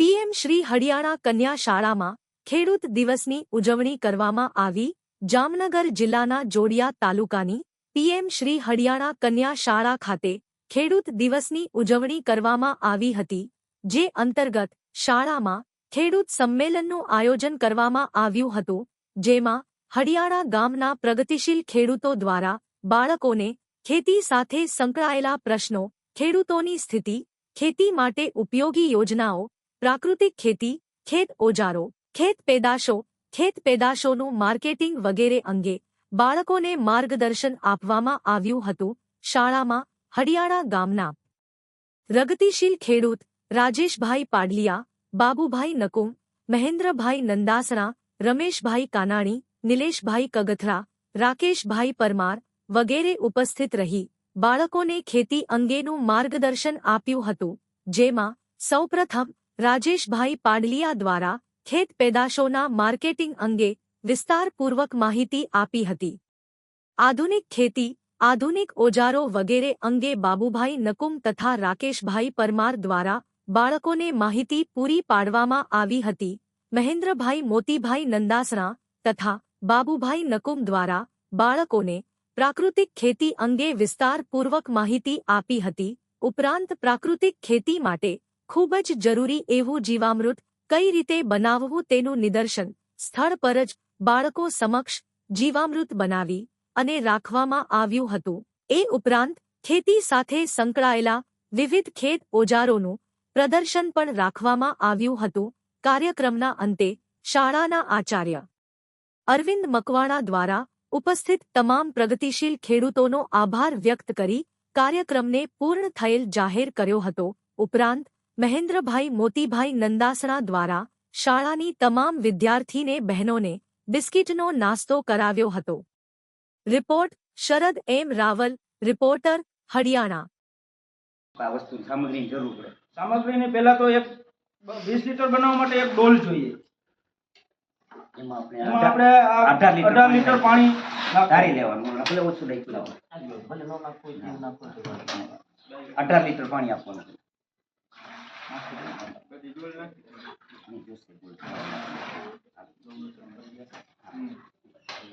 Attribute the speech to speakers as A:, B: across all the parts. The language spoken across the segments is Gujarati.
A: પીએમ શ્રી હરિયાણા કન્યા શાળામાં ખેડૂત દિવસની ઉજવણી કરવામાં આવી. જામનગર જિલ્લાના જોડિયા તાલુકાની પીએમ શ્રી હરિયાણા કન્યા શાળા ખાતે ખેડૂત દિવસની ઉજવણી કરવામાં આવી હતી, જે અંતર્ગત શાળામાં ખેડૂત સંમેલનનું આયોજન કરવામાં આવ્યું હતું, જેમાં હરિયાણા ગામના પ્રગતિશીલ ખેડૂતો દ્વારા બાળકોને ખેતી સાથે સંકળાયેલા પ્રશ્નો, ખેડૂતોની સ્થિતિ, ખેતી માટે ઉપયોગી યોજનાઓ, પ્રાકૃતિક ખેતી, ખેત ઓજારો, ખેત પેદાશો, ખેત પેદાશોનું માર્કેટિંગ વગેરે અંગે બાળકોને માર્ગદર્શન આપવામાં આવ્યું હતું શાળામાં હડિયાળા ગામના પ્રગતિશીલ ખેડૂત રાજેશભાઈ પાડલિયા, બાબુભાઈ નકુમ, મહેન્દ્રભાઈ નંદાસરા રમેશભાઈ કાનાણી, નિલેશભાઈ કગથરા, રાકેશભાઈ પરમાર વગેરે ઉપસ્થિત રહી, બાળકોને ખેતી અંગેનું માર્ગદર્શન આપ્યું હતું, જેમાં સૌપ્રથમ રાજેશભાઈ પાડલિયા દ્વારા ખેત પેદાશોના માર્કેટિંગ અંગે વિસ્તારપૂર્વક માહિતી આપી હતી. આધુનિક ખેતી, આધુનિક ઓજારો વગેરે અંગે બાબુભાઈ નકુમ તથા રાકેશભાઈ પરમાર દ્વારા બાળકોને માહિતી પૂરી પાડવામાં આવી હતી. મહેન્દ્રભાઈ મોતીભાઈ નંદાસણા તથા બાબુભાઈ નકુમ દ્વારા બાળકોને પ્રાકૃતિક ખેતી અંગે વિસ્તારપૂર્વક માહિતી આપી હતી. ઉપરાંત પ્રાકૃતિક ખેતી માટે ખૂબ જ જરૂરી એવું જીવામૃત કઈ રીતે બનાવવું તેનું નિદર્શન, સ્થળ પર જ બાળકો સમક્ષ જીવામૃત બનાવી અને રાખવામાં આવ્યું હતું. એ ઉપરાંત ખેતી સાથે સંકળાયેલા વિવિધ ખેત ઓજારોનું પ્રદર્શન પણ રાખવામાં આવ્યું હતું. કાર્યક્રમના અંતે શાળાના આચાર્ય અરવિંદ મકવાણા દ્વારા ઉપસ્થિત તમામ પ્રગતિશીલ ખેડૂતોનો આભાર વ્યક્ત કરી કાર્યક્રમને પૂર્ણ થયેલ જાહેર કર્યો હતો. ઉપરાંત, મહેન્દ્રભાઈ મોતીભાઈ નંદાસણા દ્વારા શાળાની તમામ વિદ્યાર્થીને બહેનોને બિસ્કિટનો નાસ્તો કરાવ્યો હતો. Report Sharad M Raval, reporter Haryana.
B: આ સામગ્રીની
C: પહેલા તો એક વીસ લીટર બનાવવા માટે એક ડોલ જોઈએ.
B: એમાં આપણે અઢાર- લીટર
C: પાણી
B: ધારી લેવાનું ભલે ઓછું લઈ અઢાર લીટર પાણી આપવાનું.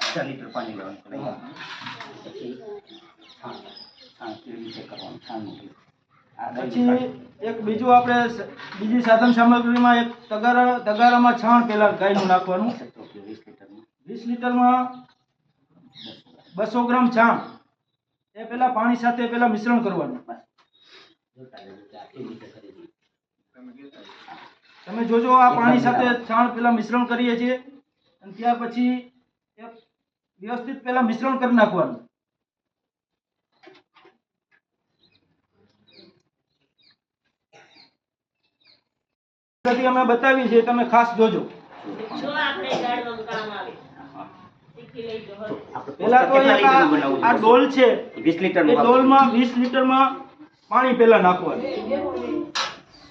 B: અઢાર લીટર પાણી લેવાનું. પછી છાણ છાણ કેવી રીતે કરવાનું
C: પછી એક બીજું આપણે બીજી સાધન સામગ્રીમાં એક તગારા, તગારામાં છાણ પેલા ગાયનું નાખવાનું.
B: વીસ
C: લીટરમાં બસો ગ્રામ છાણ. એ પેલા પાણી સાથે પેલા મિશ્રણ કરવાનું. તમે જોજો આ પાણી સાથે છાણ પેલા મિશ્રણ કરીએ છીએ. અને ત્યાર પછી વ્યવસ્થિત પેલા મિશ્રણ કરી નાખવાનું. પદ્ધતિ અમે બતાવી છે તમે ખાસ જોજો. પહેલા તો આ? ડોલ છે.
B: વીસ લીટરનું
C: ડોલમાં વીસ લીટરમાં પાણી પહેલા નાખવાનું.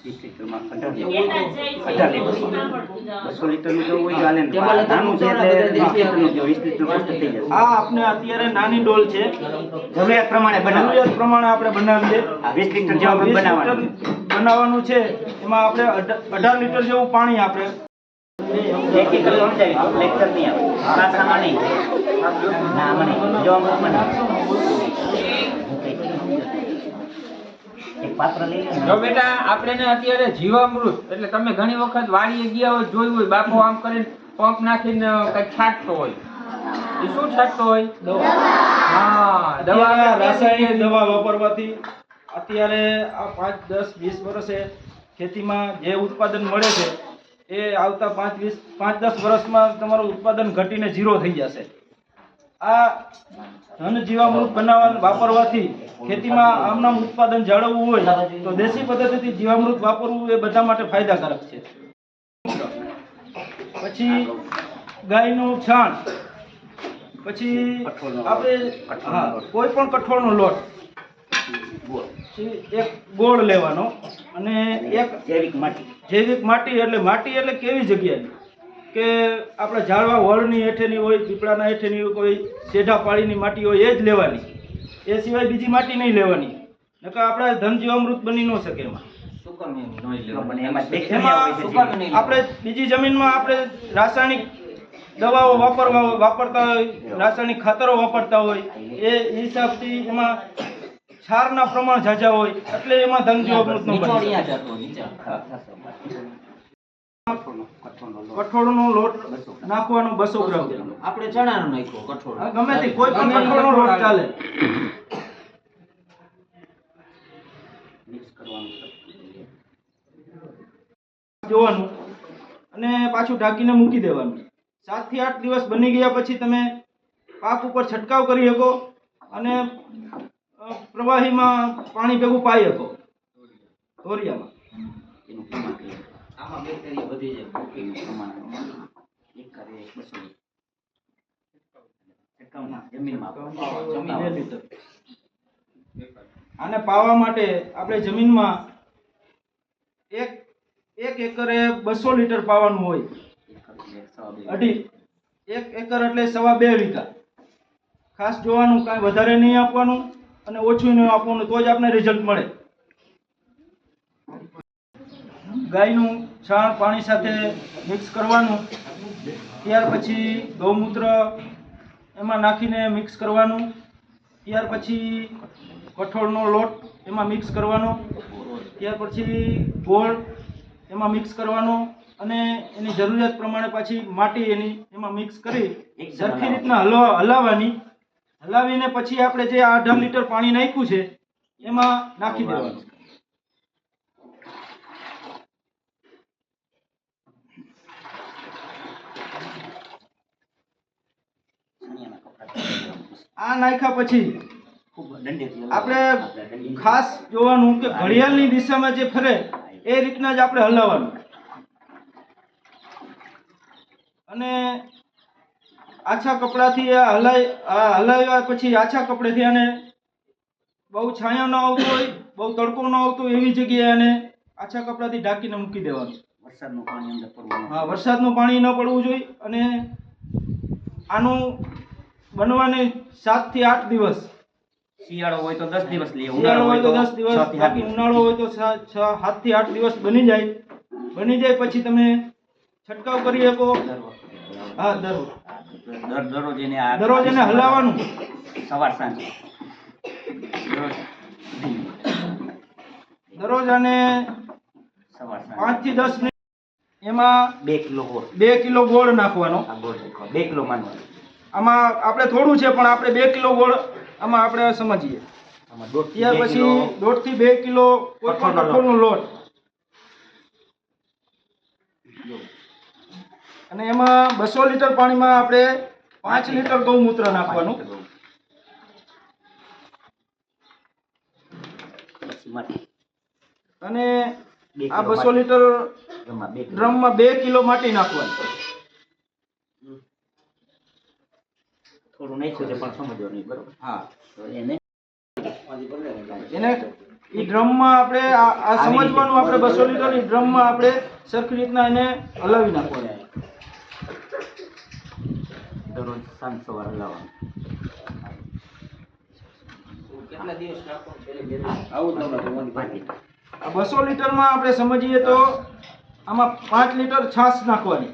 B: વીસ લીટરમાં અઢાર લીટર.
D: જ જાય છે,
B: અઢાર લીટર.
D: સાંભળતું જવાનું.
B: બસો લીટરનું જો હોય તો નાનું છે એટલે વીસ લીટરનું જો વીસ લીટર પોસ્ટ થઈ જશે.
C: આ આપણે અત્યારે નાની ડોલ છે.
B: જરૂરિયાત પ્રમાણે
C: જરૂરિયાત પ્રમાણે આપણે બનાવીએ.
B: આ વીસ લીટર જેવા બનાવવાનું
C: લીટર બનાવવાનું છે એમાં આપણે અઢાર લીટર જેવું પાણી આપણે
B: જો આમાં નહીં. એક પાત્ર લઈ લે
E: જો
B: ને.
E: બેટા આપણે અત્યારે જીવામૃત એટલે તમે ઘણી વખત વાડીએ ગયા હોય જોયું હોય બાપુ આમ કરીને પંપ નાખીને કઈ છાંટતો હોય. એ શું છાંટતો હોય? હા દવા
C: રાસાયણિક દવા વાપરવાથી. અત્યારે આ પાંચ, દસ, વીસ વર્ષે ખેતીમાં જે ઉત્પાદન મળે છે, એ આવતા પાંચ, વીસ, પાંચ, દસ વર્ષમાં તમારું ઉત્પાદન ઘટીને ઝીરો થઈ જશે. આ ધન જીવામૃત બનાવવા, વાપરવાથી ખેતીમાં આમનામ ઉત્પાદન જાળવવું હોય, તો દેશી પદ્ધતિથી જીવામૃત વાપરવું એ બધા માટે ફાયદાકારક છે. પછી ગાયનું છાણ. પછી આપણે, હા, કોઈ પણ કઠોળનો લોટ. એક ગોળ લેવાનો અને એક
B: જૈવિક માટી.
C: જૈવિક માટી એટલે માટી એટલે કેવી જગ્યાની કે આપણે ઝાડવા વળની હેઠેની હોય પીપળાના હેઠેની હોય સેઢા પાળીની માટી હોય એ જ લેવાની. એ સિવાય બીજી માટી નહીં લેવાની. નકર આપણે ધનજીવ અમૃત બની ન શકે એમાં. આપણે બીજી જમીનમાં આપણે રાસાયણિક દવાઓ વાપરવા વાપરતા હોય રાસાયણિક ખાતરો વાપરતા હોય એ હિસાબથી એમાં ક્ષારના પ્રમાણ ઝાઝા હોય એટલે એમાં ધન જીવામૃત નો બની. શકે. કઠોળનો લોટ. નાખવાનો બસો ગ્રામ. જેટલો.
F: આપણે ચણાનો નાખ્યો કઠોળ
C: ગમે તે કોઈ પણ કઠોળનો લોટ ચાલે. જોવાનું અને પાછું ઢાંકીને મૂકી દેવાનું. સાતથી આઠ દિવસ બની ગયા પછી તમે પાક ઉપર છંટકાવ કરી શકો અને પ્રવાહીમાં પાણી ભેગું પાય હતો. ધોરિયામાં
B: એનું પ્રમાણ
F: આમાં બેક્ટેરિયા વધી જાય
B: એનું પ્રમાણ. એક કરે બસો. છંટકાવના જમીનમાં આપવાનું.
C: બે લીટર. આને પાવા માટે આપણે જમીનમાં એક એક એકરે બસો લીટર પાવાનું હોય. અઢી. એક એકર એટલે સવા બે વીઘા ખાસ જોવાનું કાંઈ વધારે નહીં આપવાનું. અને ઓછું નહીં આપવાનું તો જ આપણે રિઝલ્ટ મળે. ગાયનું છાણ પાણી સાથે મિક્સ કરવાનું ત્યાર પછી ગૌમૂત્ર એમાં નાખીને મિક્સ કરવાનું ત્યાર પછી કઠોળનો લોટ એમાં મિક્સ કરવાનો ત્યાર પછી ગોળ એમાં મિક્સ કરવાનો અને એની જરૂરિયાત પ્રમાણે પાછી માટી એની એમાં મિક્સ કરી સરખી રીતના હલવા હલાવવાની હલાવીને પછી આપણે જે આ અઢાર લીટર પાણી નાખ્યું છે એમાં નાખી દેવાનું. આ નાખ્યા પછી આપણે ખાસ જોવાનું કે ઘડિયાળની દિશામાં જે ફરે એ રીતના જ આપણે હલાવવાનું. અને આછા કપડાથી આ હલાય આ હલાવ્યા પછી આછા કપડેથી આને બહુ છાંયો ન આવતો હોય બહુ તડકો ન આવતો હોય એવી જગ્યાએ આને આછા કપડાથી ઢાંકીને મૂકી દેવાનું.
B: વરસાદનું પાણી અંદર પડવું
C: હા વરસાદનું પાણી ન પડવું જોઈએ અને આનું બનવાને સાતથી આઠ દિવસ.
B: શિયાળો હોય તો દસ દિવસ લઈએ
C: ઉનાળો હોય તો દસ દિવસ બાકી ઉનાળો હોય તો છ સાતથી આઠ દિવસ બની જાય. બની જાય પછી તમે છંટકાવ કરી શકો. હા દર
B: દરરોજ એને આ
C: દરરોજ એને હલાવવાનું.
B: સવાર સાંજ. દરરોજ.
C: અને
B: સવાર સાંજ.
C: પાંચથી દસ મિનિટ એમાં
B: બે કિલો ગોળ.
C: બે કિલો ગોળ નાખવાનો.
B: બે કિલો માનવાનો
C: આમાં આપણે થોડું છે પણ આપણે બે કિલો ગોળ આમાં આપણે સમજીએ. ત્યાર પછી દોઢથી બે કિલો
B: કઠોળનો લોટ.
C: કઠોળનો લોટ અને એમાં બસો લીટર પાણીમાં આપણે પાંચ લીટર ગૌમૂત્ર નાખવાનું. અને આ બસો લીટર
B: ડ્રમમાં બે કિલો
C: માટી નાખવાની.
B: થોડું નાખ્યું છે પણ સમજવા નહીં બરોબર?
C: હા.
B: એને
C: એને એ ડ્રમમાં આપણે આ. સમજવાનું આપણે બસો લીટર ડ્રમમાં આપણે સરખી રીતના એને હલાવી નાખવાનું.
B: દરરોજ સાંજ સવાર હલાવવાનું.
C: બસો લીટરમાં આપણે સમજીએ તો આમાં પાંચ લીટર છાશ નાખવાની.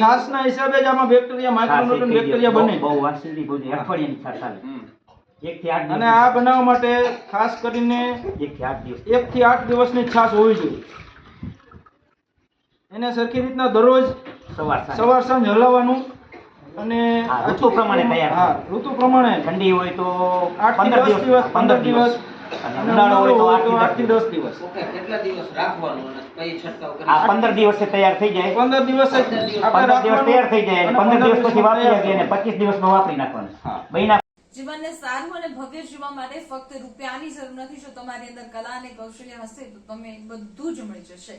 C: છાશના હિસાબે જ આમાં બેક્ટેરિયા માઇક્રોન્યુટ્રન બેક્ટેરિયા બને
B: બહુ બહુ વાસી બહુ અઠવાડિયાની છાશ આવે.
C: અને આ બનાવવા માટે ખાસ કરીને
B: એક થી આઠ દિવસ.
C: એક થી આઠ દિવસની છાશ હોવી જોઈએ. એને સરખી રીતના દરરોજ
B: સવાર સાંજ.
C: સવાર સાંજ હલાવવાનું અને
B: ઋતુ પ્રમાણે તૈયાર
C: હા ઋતુ પ્રમાણે.
B: ઠંડી હોય તો
C: આઠથી
B: પંદર
C: દસ દિવસ પંદર દિવસ.
B: અને
C: અને
B: ઉનાળો હોય તો
C: ઉનાળો
B: આઠથી દસ દિવસ.
C: દિવસ.
F: ઓકે કેટલા દિવસ રાખવાનું અને કઈ છંટકાવ
B: આ
F: કરી
B: પંદર દિવસે તૈયાર થઈ જાય.
C: પંદર દિવસ જ
B: પંદર દિવસ તૈયાર થઈ જાય અને
C: અને
B: પંદર દિવસ પછી વાપરી
C: તૈયાર
B: અને પચીસ દિવસમાં વાપરી નાખવાનું. મહિના
G: જીવનને સારું અને ભવ્ય જીવવા માટે ફક્ત રૂપિયાની જરૂર નથી. જો તમારી અંદર કલા અને કૌશલ્ય હશે તો તમે બધું જ મળી જશે.